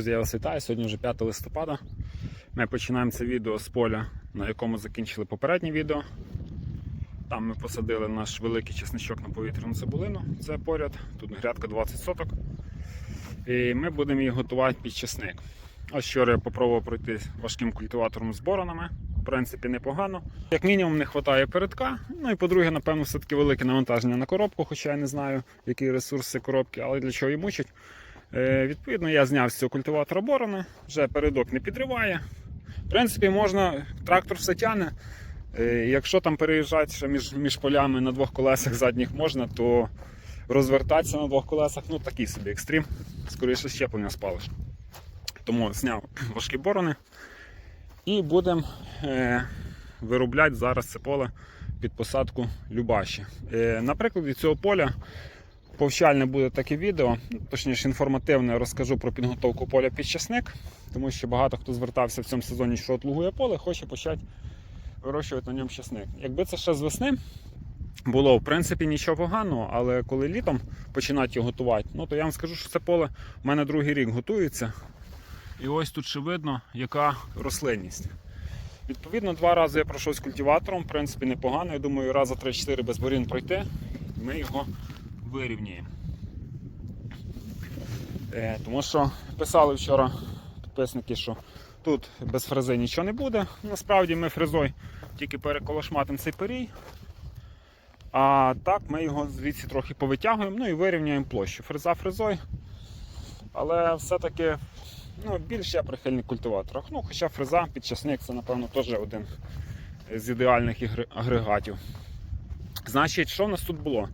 Друзі, я вас вітаю. Сьогодні вже 5 листопада. Ми починаємо це відео з поля, на якому закінчили попереднє відео. Там ми посадили наш великий чесничок на повітряну цибулину. Це поряд, тут грядка 20 соток. І ми будемо її готувати під чесник. Ось вчора я попробував пройти важким культиватором з боронами. В принципі, непогано. Як мінімум не вистачає передка. Ну і по-друге, напевно, все-таки велике навантаження на коробку, хоча я не знаю, які ресурси коробки, але для чого її мучить. Е, відповідно, я зняв з цього культиватора борони, вже передок не підриває. В принципі, можна, трактор все тягне. Е, якщо там переїжджати ще між, між полями на двох колесах задніх можна, то розвертатися на двох колесах ну такий собі екстрім. Скоріше щеплення спалиш. Тому зняв важкі борони і будемо е, виробляти зараз це поле під посадку Любаші. Е, на прикладі цього поля повчальне буде таке відео, точніше інформативне розкажу про підготовку поля під часник, тому що багато хто звертався в цьому сезоні, що от лугує поле, хоче почати вирощувати на ньому часник. Якби це ще з весни було, в принципі, нічого поганого, але коли літом починати його готувати, ну то я вам скажу, що це поле в мене другий рік готується. І ось тут ще видно, яка рослинність. Відповідно, два рази я пройшов з культиватором, в принципі, непогано. Я думаю, раза 3-4 без борін пройти, ми його вирівнюємо. Е, тому що писали вчора підписники, що тут без фрези нічого не буде. Насправді ми фрезою тільки переколошматимо цей перій. А так ми його звідси трохи повитягуємо ну і вирівняємо площу. Фреза фрезою. Але все-таки ну, більш я прихильник культиваторах. Ну, хоча фреза, підчасник це, напевно, теж один з ідеальних агрегатів. Значить, що в нас тут було?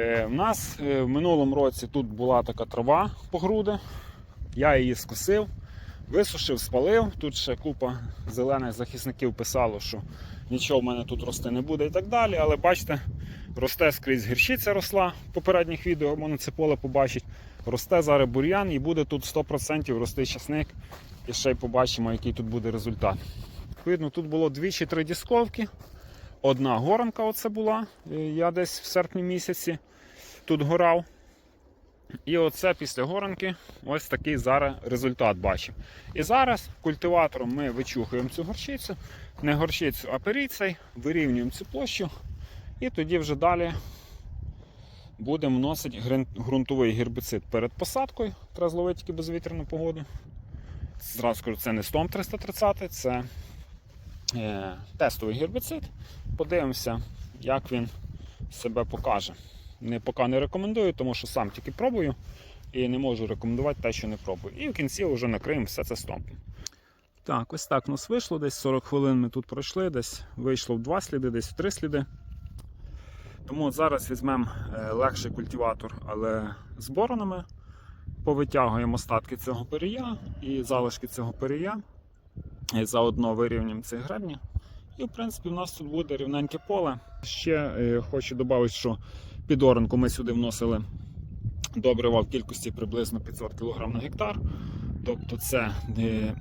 Е, в нас е, в минулому році тут була така трава по груди. Я її скосив, висушив, спалив. Тут ще купа зелених захисників писало, що нічого в мене тут рости не буде і так далі. Але бачите, росте скрізь гірщиця росла в попередніх відео, можна це поле побачить. Росте зараз бур'ян і буде тут 100% рости часник. І ще й побачимо, який тут буде результат. Відповідно, тут було дві чи три дісковки. Одна горанка оце була. е, Я десь в серпні місяці тут горав. І оце після горанки ось такий зараз результат бачимо. І зараз культиватором ми вичухуємо цю горчицю, не горчицю, а періцей, вирівнюємо цю площу. І тоді вже далі будемо вносити ґрунтовий гербіцид перед посадкою. Треба зловити тільки безвітряну погоду. Зразу кажу, це не стом 330, це е, тестовий гербіцид. Подивимося, як він себе покаже. Не, поки не рекомендую, тому що сам тільки пробую і не можу рекомендувати те, що не пробую. І в кінці вже накриємо все це стомпом. Так, ось так у нас вийшло. Десь 40 хвилин ми тут пройшли, десь вийшло в 2 сліди, десь в 3 сліди. Тому зараз візьмемо е, легший культиватор, але з боронами. Повитягуємо остатки цього перія і залишки цього перія. І заодно вирівнюємо ці гребні. І в принципі в нас тут буде рівненьке поле. Ще е, хочу додати, що під ми сюди вносили добрива в кількості приблизно 500 кг на гектар. Тобто це е,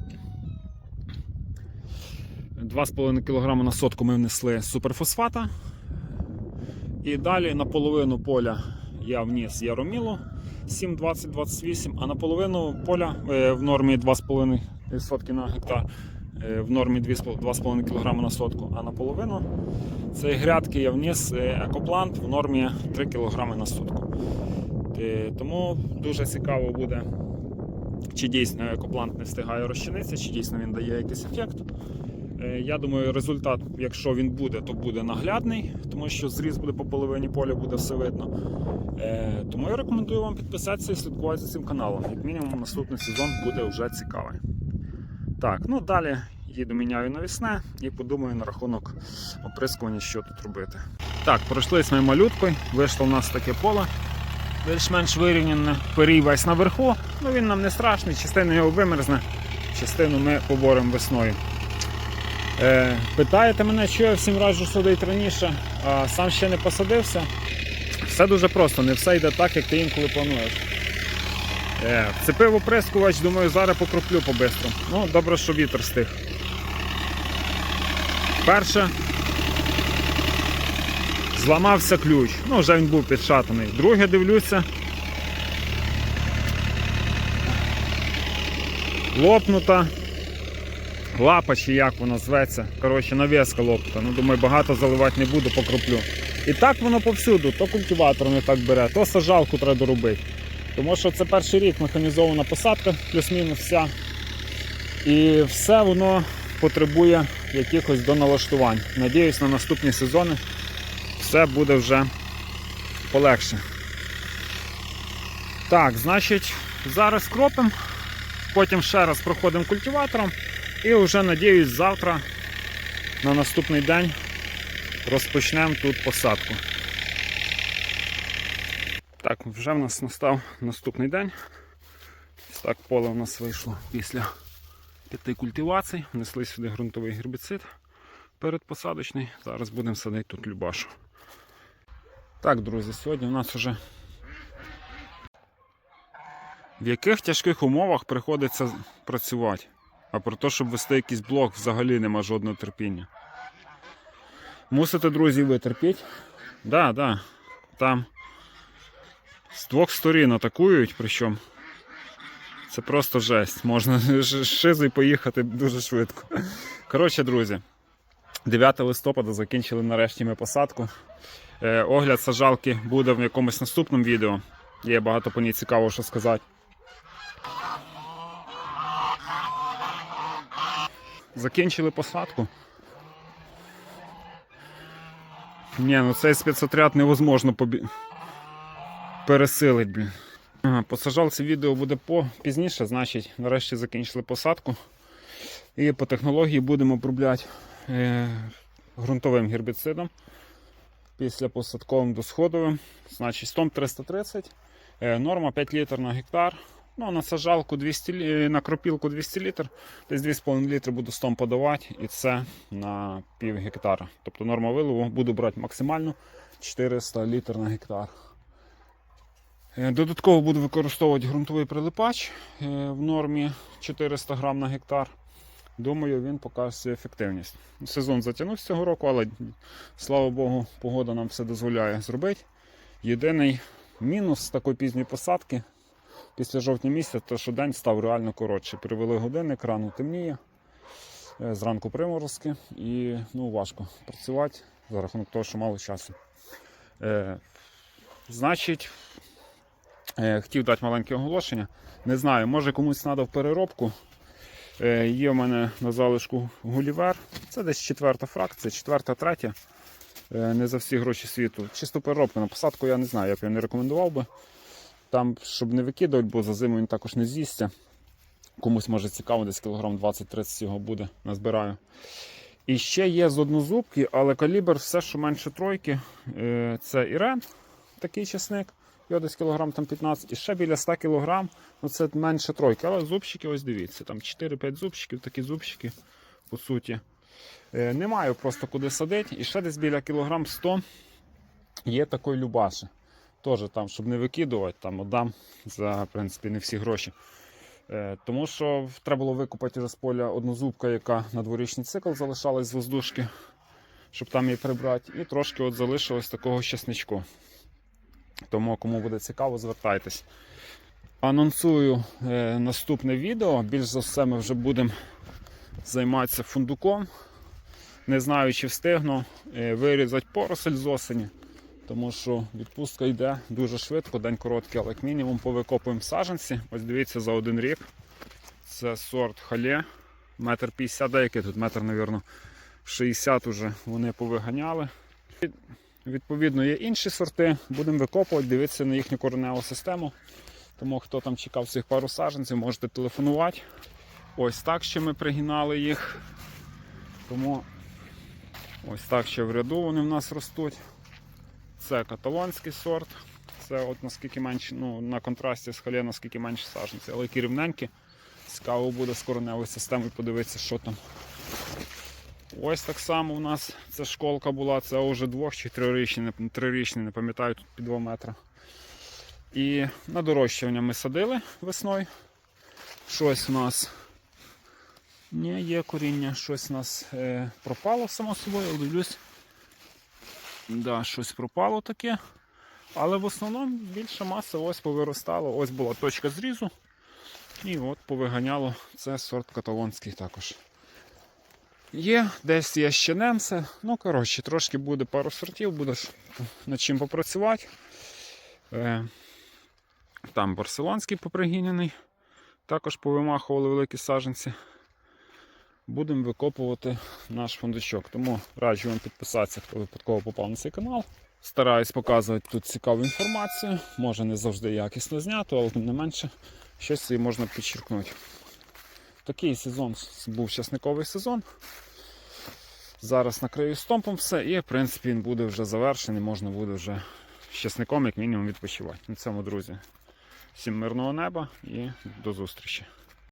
2,5 кг на сотку ми внесли суперфосфата. І далі на половину поля я вніс яромілу 7,20-28, а на половину поля е, в нормі 2,5 сотки на гектар, е, в нормі 2,5 кг на сотку, а на половину цієї грядки я вніс е, екоплант в нормі 3 кг на сотку. Е, Тому дуже цікаво буде, чи дійсно екоплант не встигає розчинитися, чи дійсно він дає якийсь ефект. Е, Я думаю, результат, якщо він буде, то буде наглядний, тому що зріз буде по половині поля, буде все видно. Е, Тому я рекомендую вам підписатися і слідкувати за цим каналом. Як мінімум, наступний сезон буде вже цікавий. Так, ну далі їду міняю навісне і подумаю на рахунок оприскування, що тут робити. Так, пройшлися ми малюткою, вийшло в нас таке поле. Більш-менш вирівняне перій весь наверху. Ну він нам не страшний, частина його вимерзне, частину ми поборемо весною. Е, питаєте мене, що я всім раджу садити раніше, а сам ще не посадився. Все дуже просто, не все йде так, як ти інколи плануєш. Е, вцепив оприскувач, думаю, зараз покроплю по-бистрому. Ну, добре, що вітер стих. Перше. Зламався ключ. Ну, вже він був підшатаний. Друге дивлюся. лопнута. Лапа чи як вона зветься. Коротше, нав'язка лопнута. Ну, думаю, багато заливати не буду, покроплю. І так воно повсюду, то культиватор не так бере, то сажалку треба доробити. Тому що це перший рік механізована посадка, плюс-мінус вся. І все воно потребує якихось доналаштувань. Надіюсь, на наступні сезони все буде вже полегше. Так, значить, зараз кропимо, потім ще раз проходимо культиватором і вже надіюсь завтра на наступний день розпочнемо тут посадку. Так, вже в нас настав наступний день. Ось так поле у нас вийшло після п'яти культивацій. Внесли сюди ґрунтовий гербіцид передпосадочний. Зараз будемо садити тут любашу. Так, друзі, сьогодні у нас вже в яких тяжких умовах приходиться працювати. А про те, щоб вести якийсь блог, взагалі нема жодного терпіння. Мусите, друзі, витерпіти. Да, да. Там з двох сторін атакують, причому це просто жесть. Можна шизою поїхати дуже швидко. Коротше, друзі, 9 листопада закінчили нарешті ми посадку. Е, огляд сажалки буде в якомусь наступному відео. Є багато по ній цікавого, що сказати. Закінчили посадку. Ні, ну цей спецотряд невозможно побі... пересилить, блін. Ага, по відео буде по пізніше, значить, нарешті закінчили посадку. І по технології будемо обробляти е, ґрунтовим гербіцидом після посадковим досходовим. Значить, стом 330, е, норма 5 літр на гектар. Ну, на сажалку 200, на кропілку 200 літр, десь 2,5 літри буду стом подавати, і це на пів гектара. Тобто норма виливу буду брати максимально 400 літр на гектар. Е, Додатково буду використовувати ґрунтовий прилипач е, в нормі 400 грам на гектар. Думаю, він покаже ефективність. Сезон затягнувся цього року, але слава Богу, погода нам все дозволяє зробити. Єдиний мінус такої пізньої посадки після жовтня місяця, то що день став реально коротший. Привели годинник, рано темніє, е, зранку приморозки і ну, важко працювати за рахунок того, що мало часу. Е, значить, хотів дати маленьке оголошення. Не знаю, може комусь треба в переробку. Е, Є в мене на залишку Гулівер. Це десь четверта фракція, четверта, третя. Е, Не за всі гроші світу. Чисто переробка на посадку я не знаю, я б його не рекомендував би. Там, щоб не викидувати, бо за зиму він також не з'їсться. Комусь може цікаво, десь кілограм 20-30 його буде, назбираю. І ще є з однозубки, але калібр все, що менше тройки. Е, Це Ірен, такий часник. Його десь кілограм там 15. І ще біля 100 кілограм, ну це менше тройки. Але зубчики, ось дивіться, там 4-5 зубчиків, такі зубчики, по суті. Е, Не маю просто куди садити. І ще десь біля кілограм 100 є такої любаші. Теж там, щоб не викидувати, там отдам за в принципі, не всі гроші. Е, тому що треба було викупати вже з поля одну зубка, яка на дворічний цикл залишалась з воздушки, щоб там її прибрати. І трошки от залишилось такого щасничку. Тому, кому буде цікаво, звертайтесь. Анонсую е, наступне відео. Більш за все, ми вже будемо займатися фундуком. Не знаю, чи встигну е, вирізати поросель з осені, тому що відпустка йде дуже швидко, день короткий, але як мінімум повикопуємо саджанці. Ось дивіться за один рік. Це сорт халє. Метр 50, деякий тут метр, мабуть, 60 уже вони повиганяли. Відповідно, є інші сорти, будемо викопувати, дивитися на їхню кореневу систему. Тому хто там чекав цих пару саджанців, можете телефонувати. Ось так ще ми пригинали їх. Тому ось так ще в ряду вони в нас ростуть. Це каталонський сорт. Це от наскільки менше, ну, на контрасті з халє, наскільки менше саджанці, але які. Цікаво буде з кореневою системою подивитися, що там. Ось так само у нас ця школка була, це вже двох чи трирічний, трирічний, не пам'ятаю, тут під 2 метри. І на дорощування ми садили весною. Щось у нас не є коріння, щось у нас е, пропало само собою, дивлюсь. Да, щось пропало таке. Але в основному більша маса ось повиростала. Ось була точка зрізу. І от повиганяло це сорт каталонський також. Є, десь є ще немсе. Ну, коротше, трошки буде пару сортів, будеш над чим попрацювати. Е, там барселонський попригіняний. Також повимахували великі саженці. Будемо викопувати наш фундучок. Тому раджу вам підписатися, хто випадково попав на цей канал. Стараюсь показувати тут цікаву інформацію. Може не завжди якісно знято, але тим не менше щось її можна підчеркнути. Такий сезон був часниковий сезон. Зараз накрию стомпом все і в принципі він буде вже завершений, можна буде вже з часником як мінімум відпочивати. На цьому, друзі. Всім мирного неба і до зустрічі.